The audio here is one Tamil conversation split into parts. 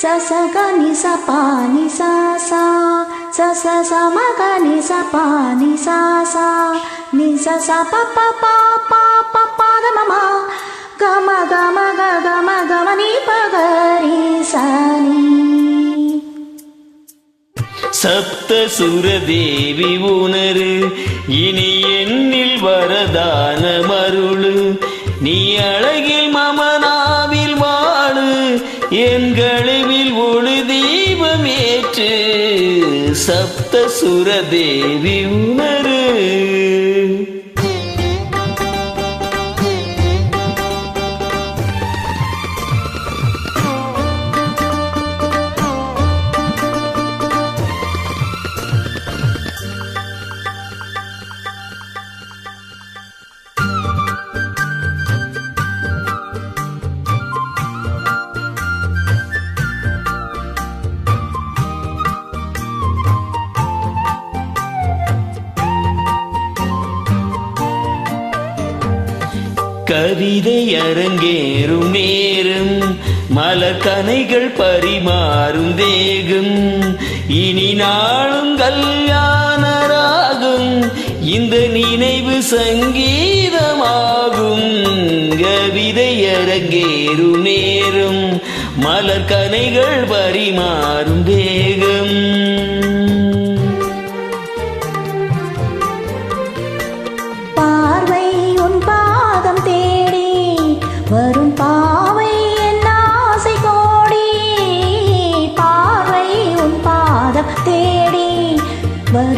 சச கனி ச பானி சாசா சச சம கனி ச பானி சாசா நி ச ச ப ப ப ப ப ப க ம கம கம க கம கம நி ப க ரி ச நி சப்த சுரதேவி உணரு இனி என்னில் வரதான மருளு நீ அழகில் மமனாவில் வாழு எங்கள் சப்த சுரதேவி கவிதை அரங்கேறும் நேரம் மலர்கனைகள் பரிமாறும் தேகம் இனி நாளும் கல்யாணராகும் இந்த நினைவு சங்கீதமாகும். கவிதை அரங்கேறும் நேரம் மலர்கனைகள் பரிமாறும்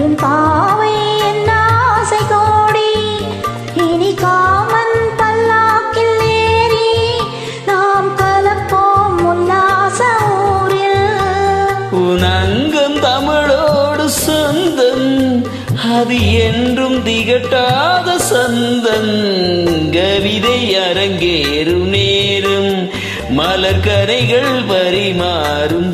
வரும் பாவை என் ஆசை கோடி. இனி காமன் பல்லாக்கில் ஏறி நாம் கலப்போம் உல்லாச ஊரில். உன் அங்கம் தமிழோடு சொந்தம் அது என்றும் திகட்டாத சந்தம். கவிதை அரங்கேறும் நேரும் மலர் கரைகள் பரிமாறும்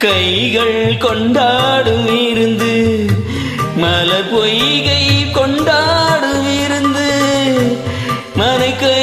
கைகள் கொண்டாடும் இருந்து மலர் பொய்கை கொண்டாடும் இருந்து மனை கை